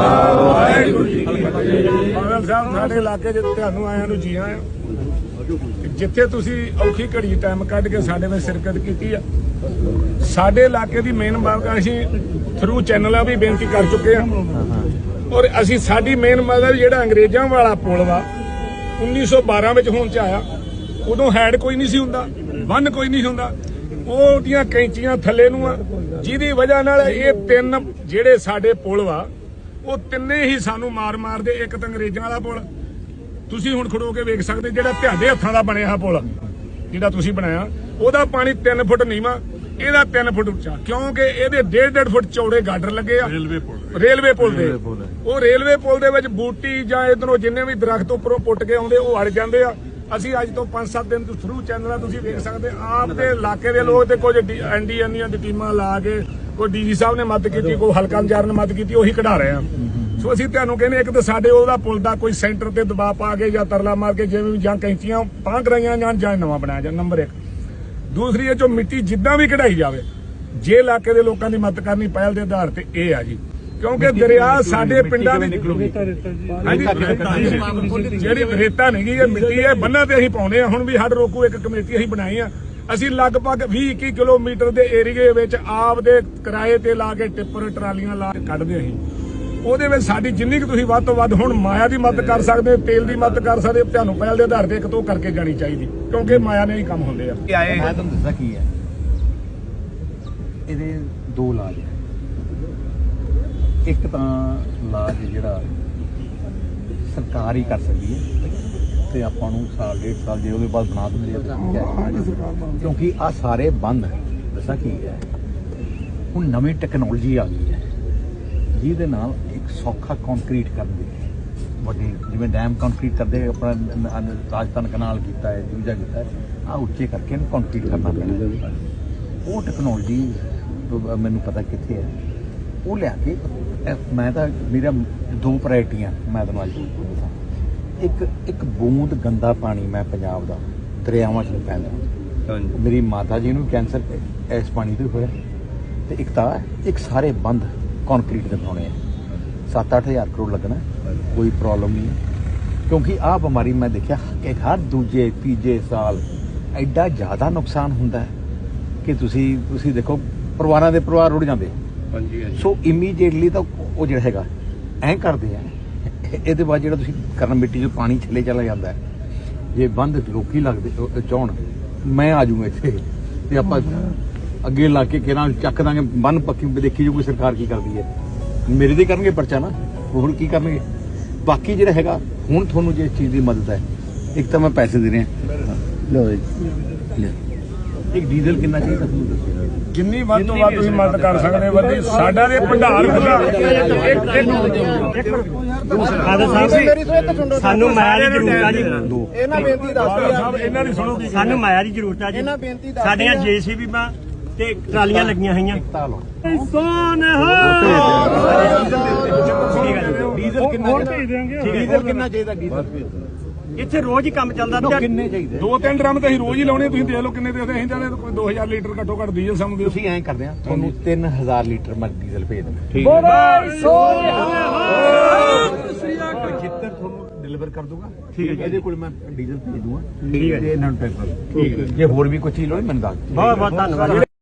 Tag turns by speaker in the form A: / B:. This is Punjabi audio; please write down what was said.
A: ਵਾਹਿਗੁਰੂ ਜੀ ਕੀ ਫਤਿਹ ਬਾਦਲ ਸਾਹਿਬ, ਸਾਡੇ ਇਲਾਕੇ 'ਚ ਤੁਹਾਨੂੰ ਆਇਆਂ ਨੂੰ ਜੀ ਆਇਆਂ। ਜਿੱਥੇ ਤੁਸੀਂ ਔਖੀ ਘੜੀ ਟਾਈਮ ਕੱਢ ਕੇ ਸਾਡੇ ਵਿੱਚ ਸ਼ਿਰਕਤ ਕੀਤੀ ਆ, ਸਾਡੇ ਇਲਾਕੇ ਦੀ ਮੇਨ ਬਾਤ ਅਸੀਂ ਥਰੂ ਚੈਨਲਾਂ ਵੀ ਬੇਨਤੀ ਕਰ ਚੁੱਕੇ ਆ। ਔਰ ਅਸੀਂ ਸਾਡੀ ਮੇਨ ਮਦਦ ਜਿਹੜਾ ਅੰਗਰੇਜ਼ਾਂ ਵਾਲਾ ਪੁਲ ਵਾ 1912 ਵਿੱਚ ਹੋਣ ਚ ਆਇਆ। ਉਦੋਂ ਹੈਡ ਕੋਈ ਨਹੀਂ ਸੀ ਹੁੰਦਾ, ਬੰਨ ਕੋਈ ਨਹੀਂ ਹੁੰਦਾ। ਉਹਦੀਆਂ ਕੈਂਚੀਆਂ ਥੱਲੇ ਨੂੰ ਆ, ਜਿਹਦੀ ਵਜ੍ਹਾ ਨਾਲ ਇਹ ਤਿੰਨ ਜਿਹੜੇ ਸਾਡੇ ਪੁਲ ਵਾ ਉਹ ਤਿੰਨੇ ਹੀ ਸਾਨੂੰ ਮਾਰ ਮਾਰਦੇ ਇੱਕ ਤਾਂ ਅੰਗਰੇਜ਼ਾਂ ਵਾਲਾ ਪੁਲ। ਤੁਸੀਂ ਹੁਣ ਖੜੋ ਕੇ ਵੇਖ ਸਕਦੇ ਜਿਹੜਾ ਤੁਹਾਡੇ ਹੱਥਾਂ ਦਾ ਬਣਿਆ ਪੁਲ ਜਿਹੜਾ ਤੁਸੀਂ ਬਣਾਇਆ। ਉਹਦਾ ਪਾਣੀ 3 ਫੁੱਟ ਨੀਵਾ ਇਹਦਾ 3 ਫੁੱਟ ਉੱਚਾ ਕਿਉਂਕਿ ਇਹਦੇ 1.5 ਫੁੱਟ ਚੌੜੇ ਗਾਡਰ ਲੱਗੇ ਆ। ਰੇਲਵੇ ਪੁਲ ਰੇਲਵੇ ਪੁਲ ਦੇ। ਉਹ ਰੇਲਵੇ ਪੁਲ ਦੇ ਵਿੱਚ ਬੂਟੀ ਜਾਂ ਇਧਰੋਂ ਜਿੰਨੇ ਵੀ ਦਰਖਤ ਉੱਪਰੋਂ ਪੁੱਟ ਕੇ ਆਉਂਦੇ ਉਹ ਅੜ ਜਾਂਦੇ ਆ। ਅਸੀਂ ਅੱਜ ਤੋਂ 5-7 ਦਿਨ ਤੋਂ ਥਰੂ ਚੈਨਲਾਂ ਤੁਸੀਂ ਵੇਖ ਸਕਦੇ ਆਪ ਦੇ ਇਲਾਕੇ ਦੇ ਲੋਕ ਤੇ ਕੁਝ ਐਨਡੀਐਨ ਦੀ ਟੀਮਾਂ ਲਾ ਕੇ, ਕੋਈ ਡੀਜੀ ਸਾਹਿਬ ਨੇ ਮਦਦ ਕੀਤੀ, ਕੋਈ ਹਲਕਾ ਇੰਚਾਰਜ ਨੇ ਮਦਦ ਕੀਤੀ, ਉਹੀ ਕਢਾ ਰਹੇ ਆ। ਸੋ ਅਸੀਂ ਤੁਹਾਨੂੰ ਕਹਿੰਦੇ ਇੱਕ ਤਾਂ ਸਾਡੇ ਉਹਦਾ ਪੁਲ ਦਾ ਕੋਈ ਸੈਂਟਰ ਤੇ ਦਬਾਅ ਪਾ ਕੇ ਜਾਂ ਤਰਲਾ ਮਾਰ ਕੇ ਜਿਵੇਂ ਵੀ ਜਾਂ ਕੈਂਚੀਆਂ ਤਾਂ ਕਰਾਈਆਂ ਜਾਂ ਜਾਂ ਨਵਾਂ ਬਣਾਇਆ ਜਾਂ ਨੰਬਰ 1 ਦੂਸਰੀ ਇਹ ਜੋ ਮਿੱਟੀ ਜਿੱਦਾਂ ਵੀ ਕਢਾਈ ਜਾਵੇ, ਜੇ ਇਲਾਕੇ ਦੇ ਲੋਕਾਂ ਦੀ ਮਦਦ ਕਰਨੀ ਪਹਿਲ ਦੇ ਆਧਾਰ ਤੇ ਇਹ ਆ ਜੀ। ਕਿਉਂਕਿ ਦਰਿਆ ਸਾਡੇ ਪਿੰਡਾਂ ਦੀ ਜਿਹੜੀ ਰੇਤਾ ਨਹੀਂ ਗਈ ਇਹ ਮਿੱਟੀ ਹੈ ਬੰਨਾਂ ਤੇ ਅਸੀਂ ਪਾਉਂਦੇ ਆ ਹੁਣ ਵੀ ਹੱਡ ਰੋਕੂ ਇੱਕ ਕਮੇਟੀ ਅਸੀਂ ਬਣਾਈ ਆ। ਅਸੀਂ ਲਗਭਗ 20 21 ਕਿਲੋਮੀਟਰ ਦੇ ਏਰੀਏ ਵਿੱਚ ਆਪ ਦੇ ਕਿਰਾਏ ਤੇ ਲਾ ਕੇ ਟਿੱਪਰ ਟਰਾਲੀਆਂ ਲਾ ਕੇ ਕੱਢਦੇ ਅਸੀਂ ਉਹਦੇ ਵਿੱਚ ਸਾਡੀ ਜਿੰਨੀ ਕੁ ਤੁਸੀਂ ਵੱਧ ਤੋਂ ਵੱਧ ਹੁਣ ਮਾਇਆ ਦੀ ਮਦਦ ਕਰ ਸਕਦੇ ਤੇਲ ਦੀ ਮਦਦ ਕਰ ਸਕਦੇ ਤੁਹਾਨੂੰ ਪਹਿਲ ਦੇ ਆਧਾਰ ਤੇ ਇੱਕ ਤੋਂ ਕਰਕੇ ਜਾਣੀ ਚਾਹੀਦੀ ਕਿਉਂਕਿ ਮਾਇਆ ਨੇ ਹੀ ਕੰਮ ਹੁੰਦੇ ਆ।
B: ਮੈਂ ਤੁਹਾਨੂੰ ਦੱਸਾਂ ਕੀ ਹੈ। ਇਹਦੇ ਦੋ ਇਲਾਜ ਹੈ ਇੱਕ ਤਾਂ ਇਲਾਜ ਜਿਹੜਾ ਸਰਕਾਰ ਹੀ ਕਰ ਸਕਦੀ ਹੈ ਤੇ ਆਪਾਂ ਨੂੰ ਸਾਲ ਡੇਢ ਸਾਲ ਜੇ ਉਹਦੇ ਬਾਅਦ ਬਣਾ ਦਿੰਦੇ ਆ ਹੈ। ਕਿਉਂਕਿ ਆ ਸਾਰੇ ਬੰਦ ਦੱਸਾਂ ਕੀ ਹੈ। ਹੁਣ ਨਵੀਂ ਟੈਕਨੋਲੋਜੀ ਆ ਗਈ ਹੈ। ਜਿਹਦੇ ਨਾਲ ਇੱਕ ਸੌਖਾ ਕੰਕਰੀਟ ਕਰਨ ਦੀ ਵੱਡੀ ਜਿਵੇਂ ਡੈਮ ਕੰਕਰੀਟ ਕਰਦੇ ਆਪਣਾ ਰਾਜਸਥਾਨ ਕਨਾਲ ਕੀਤਾ ਹੈ ਦੂਜਾ ਕੀਤਾ ਹੈ ਆ ਉੱਚੇ ਕਰਕੇ ਇਹਨੂੰ ਕੰਕਰੀਟ ਕਰਨਾ ਹੈ। ਉਹ ਟੈਕਨੋਲੋਜੀ ਮੈਨੂੰ ਪਤਾ ਕਿੱਥੇ ਹੈ। ਉਹ ਲਿਆ ਕੇ ਮੈਂ ਤਾਂ ਮੇਰਾ ਦੋ ਪ੍ਰਾਇਰਟੀਆਂ ਮੈਂ ਤੁਹਾਨੂੰ ਅੱਜ ਇੱਕ ਇੱਕ ਬੂੰਦ ਗੰਦਾ ਪਾਣੀ ਮੈਂ ਪੰਜਾਬ ਦਾ ਦਰਿਆਵਾਂ 'ਚ ਨਹੀਂ ਪੈਂਦਾ। ਮੇਰੀ ਮਾਤਾ ਜੀ ਨੂੰ ਕੈਂਸਰ ਇਸ ਪਾਣੀ ਤੋਂ ਹੋਇਆ। ਤੇ ਇੱਕ ਤਾਂ ਇੱਕ ਸਾਰੇ ਬੰਦ ਕੰਕਰੀਟ ਦੇ ਬਣਾਉਣੇ ਆ। 7-8000 ਕਰੋੜ ਲੱਗਣਾ। ਕੋਈ ਪ੍ਰੋਬਲਮ ਨਹੀਂ ਕਿਉਂਕਿ ਆਹ ਬਿਮਾਰੀ ਮੈਂ ਦੇਖਿਆ ਕਿ ਹਰ ਦੂਜੇ ਤੀਜੇ ਸਾਲ ਐਡਾ ਜ਼ਿਆਦਾ ਨੁਕਸਾਨ ਹੁੰਦਾ ਹੈ ਕਿ ਤੁਸੀਂ ਤੁਸੀਂ ਦੇਖੋ ਪਰਿਵਾਰਾਂ ਦੇ ਪਰਿਵਾਰ ਰੁੜ ਜਾਂਦੇ ਸੋ ਇਮੀਡੀਏਟਲੀ ਤਾਂ ਉਹ ਜਿਹੜਾ ਹੈਗਾ ਐਂ ਕਰਦੇ ਆ। ਇਹਦੇ ਬਾਅਦ ਜਿਹੜਾ ਤੁਸੀਂ ਕਰਨ ਮਿੱਟੀ 'ਚ ਪਾਣੀ ਥੱਲੇ ਚਲਾ ਜਾਂਦਾ ਜੇ ਬੰਦ ਲੋਕੀ ਲੱਗਦੇ ਚਾਹਣ ਮੈਂ ਆ ਜਾਊਂਗਾ ਇੱਥੇ। ਤੇ ਆਪਾਂ ਅੱਗੇ ਲਾ ਕੇ ਕਿਹਨਾਂ ਚੱਕ ਦਾਂਗੇ ਬੰਨ ਪੱਕੀ ਦੇਖੀ ਜੋ ਕੋਈ ਸਰਕਾਰ ਕੀ ਕਰਦੀ ਹੈ। ਮੇਰੇ ਦੇ ਕਰਨਗੇ ਪਰਚਾ ਨਾ ਹੋਰ ਕੀ ਕਰਨਗੇ? ਬਾਕੀ ਜਿਹੜਾ ਹੈਗਾ ਹੁਣ ਤੁਹਾਨੂੰ ਜੇ ਇਸ ਚੀਜ਼ ਦੀ ਮਦਦ ਹੈ ਇੱਕ ਤਾਂ ਮੈਂ ਪੈਸੇ ਦੇ ਰਿਹਾ। ਲਓ ਜੀ। ਇੱਕ ਡੀਜ਼ਲ ਕਿੰਨਾ ਚਾਹੀਦਾ ਤੁਹਾਨੂੰ ਦੱਸੋ।
A: ਜਿੰਨੀ ਵੱਧ ਤੋਂ ਵੱਧ ਤੁਸੀਂ ਮਦਦ ਕਰ ਸਕਦੇ ਹੋ ਵੱਡੀ ਸਾਡਾ ਦੇ ਭੰਡਾਰ ਖੁੱਲਾ ਇੱਕ
C: ਸਾਨੂੰ ਮਾਇਆ ਦੀ ਜ਼ਰੂਰਤ ਆ ਜੀ।
D: ਇਹਨਾਂ ਬੇਨਤੀ ਦੱਸਦੇ
A: ਸਾਹਿਬ ਇਹਨਾਂ ਦੀ ਸੁਣੋ
C: ਸਾਨੂੰ ਮਾਇਆ ਦੀ ਜ਼ਰੂਰਤ ਆ ਜੀ।
D: ਇਹਨਾਂ ਬੇਨਤੀ ਦੱਸਦੇ
C: ਸਾਡੀਆਂ। ਜੀਸੀਬੀ ਬਾ ਤੇ ਟਰਾਲੀਆਂ ਲੱਗੀਆਂ ਹੋਈਆਂ।
B: ਤਾਂ
C: ਸੋਨ ਹੋ।
B: ਡੀਜ਼ਲ ਕਿੰਨਾ ਡੀਜ਼ਲ ਕਿੰਨਾ ਚਾਹੀਦਾ ਡੀਜ਼ਲ?
C: ਇੱਥੇ ਰੋਜ਼ ਹੀ ਕੰਮ ਚੱਲਦਾ।
B: ਕਿੰਨੇ ਚਾਹੀਦੇ?
A: ਦੋ ਤਿੰਨ ਡਰਮ ਤਾਂ ਅਸੀਂ ਰੋਜ਼ ਹੀ ਲਾਉਣੇ ਤੁਸੀਂ ਦੇਖ ਲਓ ਕਿੰਨੇ ਦੇ ਅਸੀਂ ਜਾਂਦੇ ਕੋਈ 2000 ਲੀਟਰ ਘੱਟੋ ਘੱਟ ਡੀਜ਼ਲ ਸਮਝਦੇ
B: ਤੁਸੀਂ ਐਂ ਕਰਦੇ ਆ ਤੁਹਾਨੂੰ 3000 ਲੀਟਰ ਮੈਂ ਡੀਜ਼ਲ ਭੇਜ ਦਿੰਦਾ। ਜਿੱਤਰ ਤੁਹਾਨੂੰ ਡਿਲੀਵਰ ਕਰ ਦੂੰਗਾ ਠੀਕ ਹੈ ਇਹਦੇ ਕੋਲ ਮੈਂ ਡੀਜ਼ਲ ਭੇਜ ਦੂੰਗਾ। ਠੀਕ ਹੈ ਇਹਨਾਂ ਨੂੰ ਪੈਕ ਕਰ ਠੀਕ ਹੈ ਜੇ। ਹੋਰ ਵੀ ਕੋਈ ਚੀਜ਼ ਲੋੜ ਮੈਨੂੰ ਦੱਸ।
C: ਬਹੁਤ ਬਹੁਤ ਧੰਨਵਾਦ